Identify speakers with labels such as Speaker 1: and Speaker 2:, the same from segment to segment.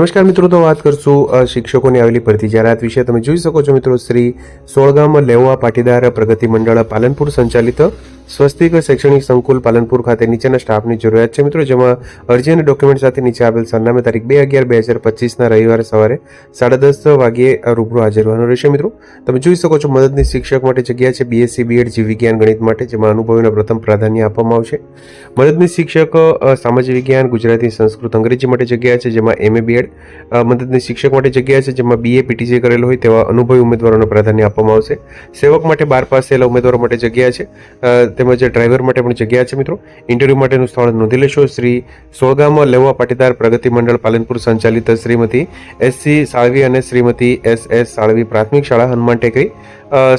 Speaker 1: નમસ્કાર મિત્રો, તો વાત કરશું શિક્ષકોની આવેલી ભરતી જાહેરાત વિશે. તમે જોઈ શકો છો મિત્રો, શ્રી સોળગામ લેવા પાટીદાર પ્રગતિ મંડળ પાલનપુર સંચાલિત સ્વસ્તિક શૈક્ષણિક સંકુલ પાલનપુર ખાતે નીચેના સ્ટાફની જરૂરિયાત છે. મિત્રો, જેમાં અરજી અને ડોક્યુમેન્ટ સાથે નીચે આપેલ સરનામે તારીખ બે અગિયાર બે હજાર પચીસના રવિવારે સવારે સાડા દસ વાગ્યે રૂબરૂ હાજર રહેવાનું રહેશે. મિત્રો, તમે જોઈ શકો છો મદદની શિક્ષક માટે જગ્યા છે બીએસસી બીએડ જીવ વિજ્ઞાન ગણિત માટે, જેમાં અનુભવીને પ્રથમ પ્રાધાન્ય આપવામાં આવશે. મદદની શિક્ષક સામાજિક વિજ્ઞાન, ગુજરાતી, સંસ્કૃત, અંગ્રેજી માટે જગ્યા છે, જેમાં એમએ બીએડ મદદની શિક્ષક માટે જગ્યા છે, જેમાં બીએ પીટીસી કરેલો હોય તેવા અનુભવી ઉમેદવારોને પ્રાધાન્ય આપવામાં આવશે. સેવક માટે બાર પાસ થયેલા ઉમેદવારો માટે જગ્યા છે. તેમજ ડ્રાઈવર માટે પણ જગ્યા છે મિત્રો. ઇન્ટરવ્યૂ માટેનું સ્થળ નોંધી લેશો. શ્રી સોળગામ લેવા પાટીદાર પ્રગતિ મંડળ પાલનપુર સંચાલિત શ્રીમતી એસસી સાળવી અને શ્રીમતી એસ એસ સાળવી પ્રાથમિક શાળા હનુમાન ટેકરી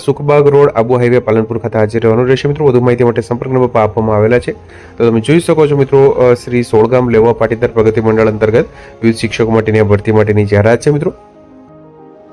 Speaker 1: સુખબાગ રોડ, આબુ હાઈવે પાલનપુર ખાતે હાજર રહેવાનું રહેશે મિત્રો. વધુ માહિતી માટે સંપર્ક નંબર આપવામાં આવેલા છે. તો તમે જોઈ શકો છો મિત્રો શ્રી સોળગામ લેવા પાટીદાર પ્રગતિ મંડળ અંતર્ગત વિવિધ શિક્ષકો માટેની આ ભરતી માટેની જાહેરાત છે મિત્રો.